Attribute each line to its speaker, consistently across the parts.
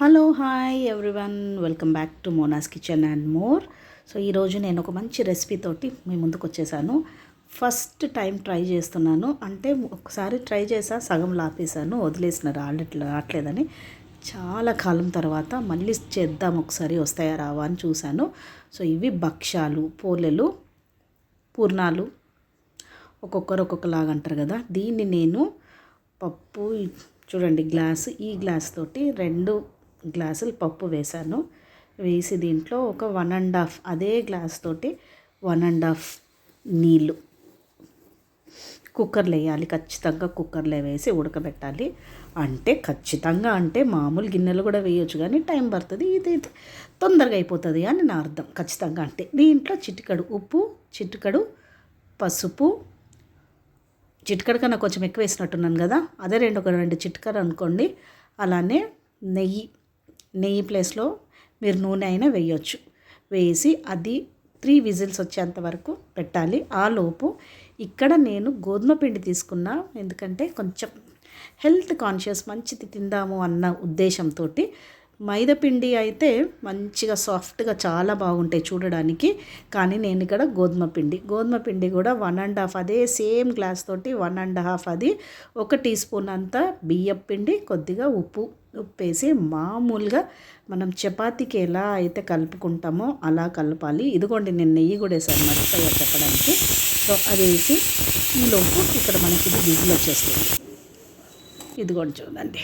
Speaker 1: Hello hi everyone welcome back to Mona's kitchen and more so ఈరోజు నేను ఒక మంచి రెసిపీ తోటి మీ ముందుకు వచ్చేసాను. ఫస్ట్ టైం ట్రై చేస్తున్నాను. అంటే ఒకసారి ట్రై చేసా సగం లాపేశాను వదిలేసిన రావట్లే రావట్లేదని. చాలా కాలం తర్వాత మళ్ళీ చేద్దాం ఒకసారి వస్తాయా రావా అని చూశాను. సో ఇవి భక్ష్యాలు పోలెలు పూర్ణాలు. ఒక్కొక్కరు ఒక్కొక్కలాగా అంటారు కదా. దీన్ని నేను పప్పు చూడండి గ్లాస్ ఈ గ్లాస్ తోటి రెండు గ్లాసులు పప్పు వేశాను. వేసి దీంట్లో ఒక వన్ అండ్ హాఫ్ అదే గ్లాస్ తోటి వన్ అండ్ హాఫ్ నీళ్ళు కుక్కర్లో వేయాలి. ఖచ్చితంగా కుక్కర్లో వేసి ఉడకబెట్టాలి. అంటే ఖచ్చితంగా అంటే మామూలు గిన్నెలు కూడా వేయొచ్చు కానీ టైం పడుతుంది. ఇది తొందరగా అయిపోతుంది అని నా అర్థం. ఖచ్చితంగా అంటే దీంట్లో చిటికడు ఉప్పు చిటికడు పసుపు చిటికడు కన్నా కొంచెం ఎక్కువ వేసినట్టున్నాను కదా అదే రెండు ఒక రెండు చిటికలు అనుకోండి. అలానే నెయ్యి నెయ్యి ప్లేస్లో మీరు నూనె అయినా వేయొచ్చు. వేసి అది త్రీ విజిల్స్ వచ్చేంత వరకు పెట్టాలి. ఆ లోపు ఇక్కడ నేను గోధుమ పిండి తీసుకున్నా. ఎందుకంటే కొంచెం హెల్త్ కాన్షియస్ మంచిది తిందాము అన్న ఉద్దేశంతో మైదా పిండి అయితే మంచిగా సాఫ్ట్గా చాలా బాగుంటాయి చూడడానికి. కానీ నేను ఇక్కడ గోధుమ పిండి గోధుమ పిండి కూడా వన్ అండ్ హాఫ్ అదే సేమ్ గ్లాస్ తోటి వన్ అండ్ హాఫ్ అది. ఒక టీ స్పూన్ అంతా బియ్యం పిండి కొద్దిగా ఉప్పు. ఉప్పేసి మామూలుగా మనం చపాతీకి ఎలా అయితే కలుపుకుంటామో అలా కలపాలి. ఇదిగోండి నేను నెయ్యి కూడా వేసాను మర్చిపోయా చెప్పడానికి. సో అది వేసి ఈలోపు ఇక్కడ మనకి ఇది విజిల్ వచ్చేస్తుంది. ఇదిగోండి చూడండి.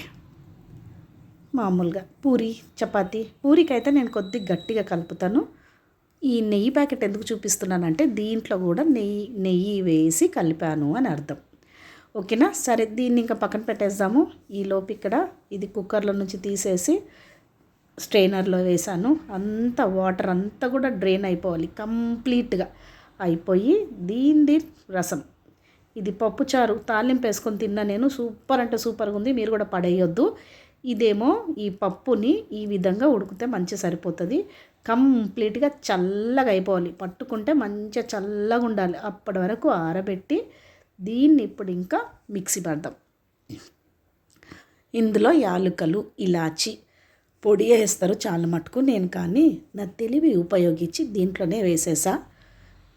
Speaker 1: మామూలుగా పూరి చపాతి పూరికైతే నేను కొద్దిగా గట్టిగా కలుపుతాను. ఈ నెయ్యి ప్యాకెట్ ఎందుకు చూపిస్తున్నానంటే దీంట్లో కూడా నెయ్యి నెయ్యి వేసి కలిపాను అని అర్థం. ఓకేనా? సరే దీన్ని ఇంకా పక్కన పెట్టేద్దాము. ఈ లోపు ఇక్కడ ఇది కుక్కర్లో నుంచి తీసేసి స్ట్రైనర్లో వేసాను అంత వాటర్ అంతా కూడా డ్రైన్ అయిపోవాలి కంప్లీట్గా అయిపోయి దీని రసం. ఇది పప్పుచారు తాలింపు వేసుకొని తిన్నా నేను. సూపర్ అంటే సూపర్గా ఉంది మీరు కూడా పడేయొద్దు. ఇదేమో ఈ పప్పుని ఈ విధంగా ఉడికితే మంచి సరిపోతుంది. కంప్లీట్గా చల్లగా అయిపోవాలి. పట్టుకుంటే మంచిగా చల్లగా ఉండాలి. అప్పటి వరకు ఆరబెట్టి దీన్ని ఇప్పుడు ఇంకా మిక్సీ పడదాం. ఇందులో యాలుకలు ఇలాచి పొడి వేస్తారు చాలా మటుకు. నేను కానీ నా తెలివి ఉపయోగించి దీంట్లోనే వేసేసా.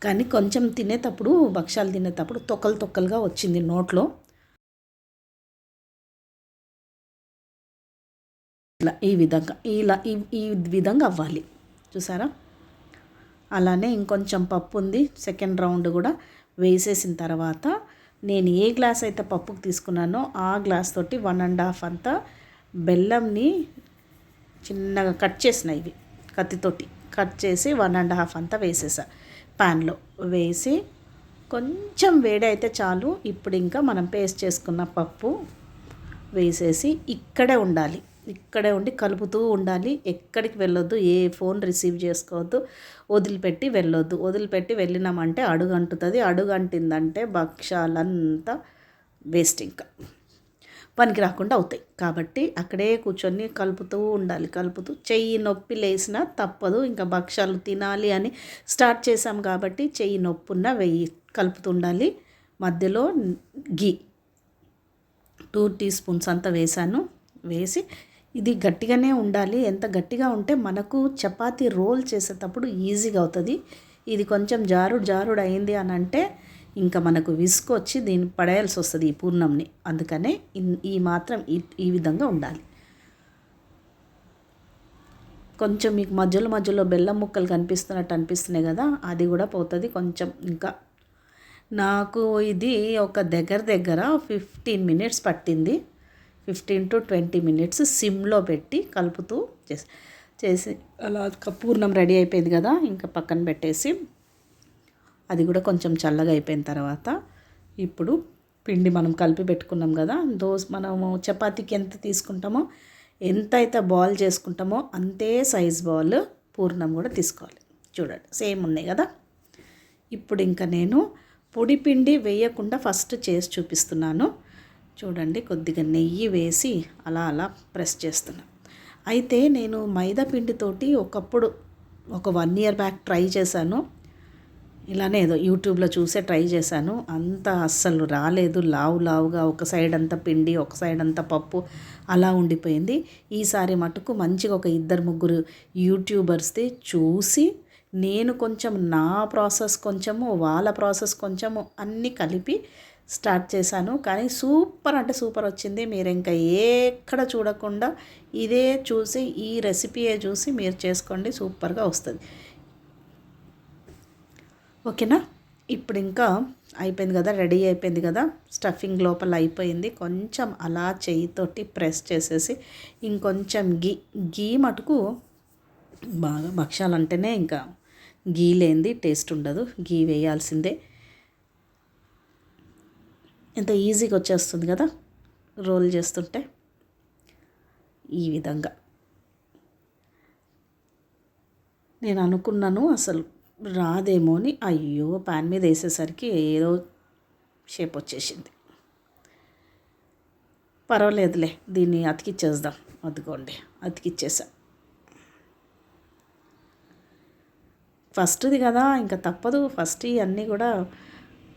Speaker 1: కానీ కొంచెం తినేటప్పుడు భక్ష్యాలు తినేటప్పుడు తొక్కలు తొక్కలుగా వచ్చింది నోట్లో. ఇలా ఈ విధంగా ఇలా ఈ ఈ విధంగా అవ్వాలి. చూసారా? అలానే ఇంకొంచెం పప్పు ఉంది. సెకండ్ రౌండ్ కూడా వేసేసిన తర్వాత నేను ఏ గ్లాస్ అయితే పప్పుకు తీసుకున్నానో ఆ గ్లాస్ తోటి వన్ అండ్ హాఫ్ అంతా బెల్లంని చిన్నగా కట్ చేసిన ఇవి కత్తితోటి. కట్ చేసి వన్ అండ్ హాఫ్ అంతా వేసేసా. ప్యాన్లో వేసి కొంచెం వేడి అయితే చాలు. ఇప్పుడు ఇంకా మనం పేస్ట్ చేసుకున్న పప్పు వేసేసి ఇక్కడే ఉండాలి. ఇక్కడే ఉండి కలుపుతూ ఉండాలి. ఎక్కడికి వెళ్ళొద్దు ఏ ఫోన్ రిసీవ్ చేసుకోవద్దు వదిలిపెట్టి వెళ్ళొద్దు. వదిలిపెట్టి వెళ్ళినామంటే అడుగు అంటుతుంది అడుగు అంటిందంటే భక్షాలంతా వేస్ట్ ఇంకా. పనికి రాకుండా అవుతాయి. కాబట్టి అక్కడే కూర్చొని కలుపుతూ ఉండాలి. కలుపుతూ చెయ్యి నొప్పి లేసినా తప్పదు. ఇంకా భక్షాలు తినాలి అని స్టార్ట్ చేసాం కాబట్టి చెయ్యి నొప్పున్న వెయ్యి కలుపుతూ ఉండాలి. మధ్యలో గీ టూ టీ స్పూన్స్ అంతా వేసాను వేసి ఇది గట్టిగానే ఉండాలి. ఎంత గట్టిగా ఉంటే మనకు చపాతి రోల్ చేసేటప్పుడు ఈజీగా అవుతుంది. ఇది కొంచెం జారుడు జారుడు అయింది అని అంటే ఇంకా మనకు విసుకొచ్చి దీన్ని పడేయాల్సి వస్తుంది ఈ పూర్ణంని. అందుకనే ఈ మాత్రం ఈ ఈ విధంగా ఉండాలి. కొంచెం మీకు మధ్యలో మధ్యలో బెల్లం ముక్కలు కనిపిస్తున్నట్టు అనిపిస్తున్నాయి కదా అది కూడా పోతుంది కొంచెం ఇంకా. నాకు ఇది ఒక దగ్గర దగ్గర ఫిఫ్టీన్ మినిట్స్ పట్టింది. ఫిఫ్టీన్ టు ట్వంటీ మినిట్స్ సిమ్లో పెట్టి కలుపుతూ చేసి చేసి అలా పూర్ణం రెడీ అయిపోయింది కదా ఇంకా పక్కన పెట్టేసి అది కూడా కొంచెం చల్లగా అయిపోయిన తర్వాత ఇప్పుడు పిండి మనం కలిపి పెట్టుకున్నాం కదా దోశ మనము చపాతీకి ఎంత తీసుకుంటామో ఎంత అయితే బాల్ చేసుకుంటామో అంతే సైజ్ బాల్ పూర్ణం కూడా తీసుకోవాలి. చూడండి సేమ్ ఉన్నాయి కదా. ఇప్పుడు ఇంకా నేను పొడి పిండి వేయకుండా ఫస్ట్ చేసి చూపిస్తున్నాను. చూడండి కొద్దిగా నెయ్యి వేసి అలా అలా ప్రెస్ చేస్తున్నా. అయితే నేను మైదా పిండితోటి ఒకప్పుడు ఒక వన్ ఇయర్ బ్యాక్ ట్రై చేశాను. ఇలానే ఏదో యూట్యూబ్లో చూసే ట్రై చేశాను. అంత అస్సలు రాలేదు. లావు లావుగా ఒక సైడ్ అంతా పిండి ఒక సైడ్ అంతా పప్పు అలా ఉండిపోయింది. ఈసారి మటుకు మంచిగా ఒక ఇద్దరు ముగ్గురు యూట్యూబర్స్ది చూసి నేను కొంచెం నా ప్రాసెస్ కొంచెము వాళ్ళ ప్రాసెస్ కొంచెము అన్నీ కలిపి స్టార్ట్ చేశాను. కానీ సూపర్ అంటే సూపర్ వచ్చింది. మీరు ఇంకా ఎక్కడ చూడకుండా ఇదే చూసి ఈ రెసిపీయే చూసి మీరు చేసుకోండి. సూపర్గా వస్తుంది. ఓకేనా? ఇప్పుడు ఇంకా అయిపోయింది కదా రెడీ అయిపోయింది కదా స్టఫింగ్ లోపల అయిపోయింది. కొంచెం అలా చేయితోటి ప్రెస్ చేసేసి ఇంకొంచెం గీ గీ మటుకు బాగా భక్ష్యాలంటేనే ఇంకా గీ లేనిది టేస్ట్ ఉండదు. గీ వేయాల్సిందే. ఎంత ఈజీగా వచ్చేస్తుంది కదా రోల్ చేస్తుంటే ఈ విధంగా. నేను అనుకున్నాను అసలు రాదేమో అని అయ్యో ప్యాన్ మీద వేసేసరికి ఏదో షేప్ వచ్చేసింది. పర్వాలేదులే దీన్ని అతికిచ్చేద్దాం. అదిగోండి అతికిచ్చేసా. ఫస్ట్ది కదా ఇంకా తప్పదు. ఫస్ట్ ఇవన్నీ కూడా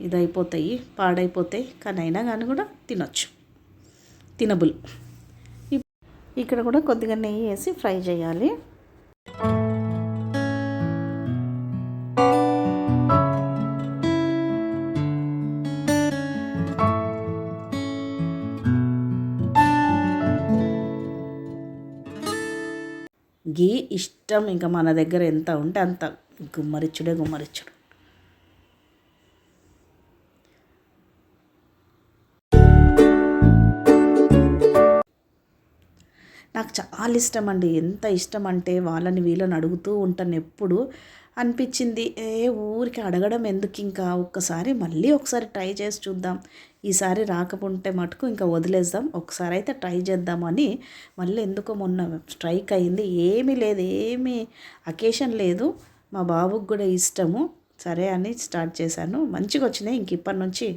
Speaker 1: ఇదైపోతాయి పాడైపోతాయి కానీ అయినా కానీ కూడా తినొచ్చు. తినబుల్. ఇక్కడ కూడా కొద్దిగా నెయ్యి వేసి ఫ్రై చేయాలి. గీ ఇష్టం. ఇంకా మన దగ్గర ఎంత ఉంటే అంత. గుమ్మరిచ్చుడే గుమ్మరిచ్చుడు. నాకు చాలా ఇష్టం అండి ఎంత ఇష్టం అంటే వాళ్ళని వీళ్ళని అడుగుతూ ఉంటాను ఎప్పుడు. అనిపించింది ఏ ఊరికి అడగడం ఎందుకు ఇంకా? ఒక్కసారి మళ్ళీ ఒకసారి ట్రై చేసి చూద్దాం. ఈసారి రాకపోతే మటుకు ఇంకా వదిలేద్దాం. ఒకసారి అయితే ట్రై చేద్దామని మళ్ళీ ఎందుకో మొన్న స్ట్రైక్ అయింది. ఏమీ లేదు ఏమీ అకేషన్ లేదు. మా బాబుకి కూడా ఇష్టము. సరే అని స్టార్ట్ చేశాను. మంచిగా వచ్చినాయి. ఇంక ఇప్పటి నుంచి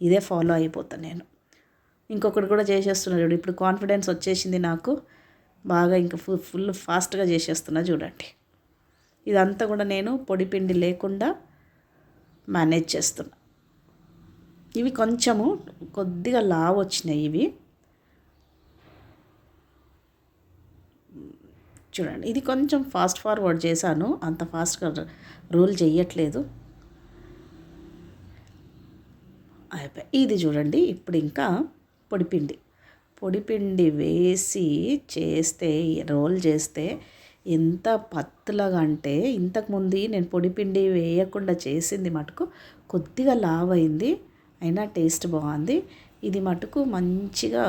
Speaker 1: ఇదే ఫాలో అయిపోతాను నేను. ఇంకొకటి కూడా చేసేస్తున్నాడు ఇప్పుడు కాన్ఫిడెన్స్ వచ్చేసింది నాకు. బాగా ఇంకా ఫుల్ ఫుల్ ఫాస్ట్గా చేసేస్తున్నా చూడండి. ఇదంతా కూడా నేను పొడి పిండి లేకుండా మేనేజ్ చేస్తున్నా. ఇవి కొంచెము కొద్దిగా లావు వచ్చినాయి ఇవి. చూడండి ఇది కొంచెం ఫాస్ట్ ఫార్వర్డ్ చేశాను. అంత ఫాస్ట్గా రోల్ చేయట్లేదు అయిపోయి ఇది చూడండి ఇప్పుడు ఇంకా పొడిపిండి పొడిపిండి వేసి చేస్తే రోల్ చేస్తే ఎంత పత్తులాగా అంటే ఇంతకుముందు నేను పొడిపిండి వేయకుండా చేసింది మటుకు కొద్దిగా లావ్ అయింది అయినా టేస్ట్ బాగుంది. ఇది మటుకు మంచిగా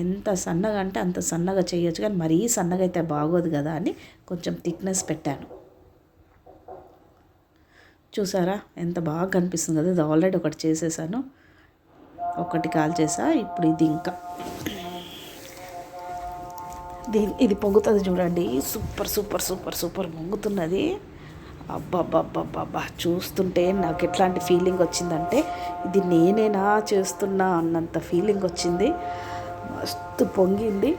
Speaker 1: ఎంత సన్నగా అంటే అంత సన్నగా చేయొచ్చు కానీ మరీ సన్నగా అయితే బాగోదు కదా అని కొంచెం థిక్నెస్ పెట్టాను. చూసారా? ఎంత బాగా కనిపిస్తుంది కదా ఇది ఆల్రెడీ ఒకటి చేసేసాను. ఒకటి కాల్ చేసా ఇప్పుడు ఇది ఇంకా. దీని ఇది పొంగుతుంది చూడండి. సూపర్ సూపర్ సూపర్ సూపర్ పొంగుతున్నది. అబ్బాబ్బాబ్బాబ్బా చూస్తుంటే నాకు ఎట్లాంటి ఫీలింగ్ వచ్చిందంటే ఇది నేనేనా చేస్తున్నా అన్నంత ఫీలింగ్ వచ్చింది. మస్తు పొంగింది.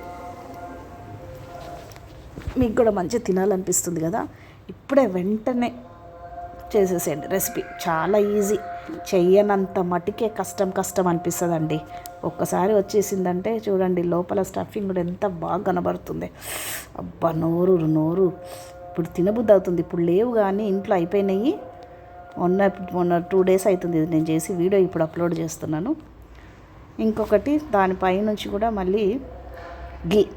Speaker 1: మీకు కూడా మంచిగా తినాలనిపిస్తుంది కదా. ఇప్పుడే వెంటనే చేసేసేయండి రెసిపీ. చాలా ఈజీ. చెయ్యనంత మటుకే కష్టం కష్టం అనిపిస్తుందండి. ఒక్కసారి వచ్చేసిందంటే చూడండి లోపల స్టఫింగ్ కూడా ఎంత బాగా కనబడుతుంది. అబ్బా నోరు నోరు. ఇప్పుడు తినబుద్ధి అవుతుంది. ఇప్పుడు లేవు కానీ ఇంట్లో అయిపోయినాయి. మొన్న మొన్న టూ డేస్ అవుతుంది ఇది. నేను చేసి వీడియో ఇప్పుడు అప్లోడ్ చేస్తున్నాను. ఇంకొకటి దానిపై నుంచి కూడా మళ్ళీ గీ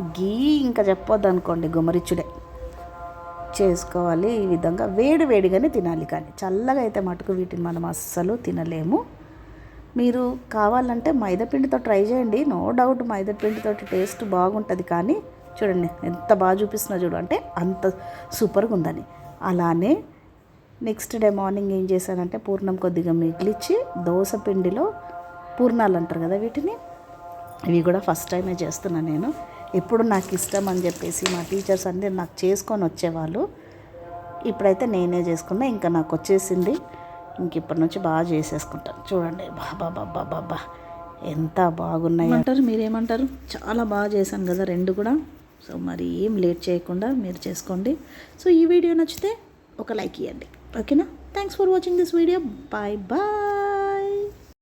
Speaker 1: గీ ఇంకా చెప్పొద్దు అనుకోండి గుమరిచ్చుడే. చేసుకోవాలి ఈ విధంగా. వేడి వేడిగానే తినాలి కానీ. చల్లగా అయితే మటుకు వీటిని మనం అస్సలు తినలేము. మీరు కావాలంటే మైదాపిండితో ట్రై చేయండి. నో డౌట్ మైదాపిండితో టేస్ట్ బాగుంటుంది కానీ. చూడండి ఎంత బాగా చూపిస్తున్నా చూడు. అంటే అంత సూపర్గా ఉందని. అలానే నెక్స్ట్ డే మార్నింగ్ ఏం చేశానంటే పూర్ణం కొద్దిగా మిగిలిచ్చి దోశ పిండిలో పూర్ణాలు అంటారు కదా వీటిని. ఇవి కూడా ఫస్ట్ టైమే చేస్తున్నాను నేను. ఎప్పుడు నాకు ఇష్టం అని చెప్పేసి మా టీచర్స్ అన్నీ నాకు చేసుకొని వచ్చేవాళ్ళు. ఇప్పుడైతే నేనే చేసుకున్నా ఇంకా నాకు వచ్చేసింది. ఇంక ఇప్పటి నుంచి బాగా చేసేసుకుంటాను చూడండి బాబా బాబా బాబా. ఎంత బాగున్నాయి. అంటారు మీరేమంటారు? చాలా బాగా చేశాను కదా రెండు కూడా. సో మరి ఏం లేట్ చేయకుండా మీరు చేసుకోండి. సో ఈ వీడియో నచ్చితే ఒక లైక్ ఇవ్వండి ఓకేనా? Thanks for watching this video bye bye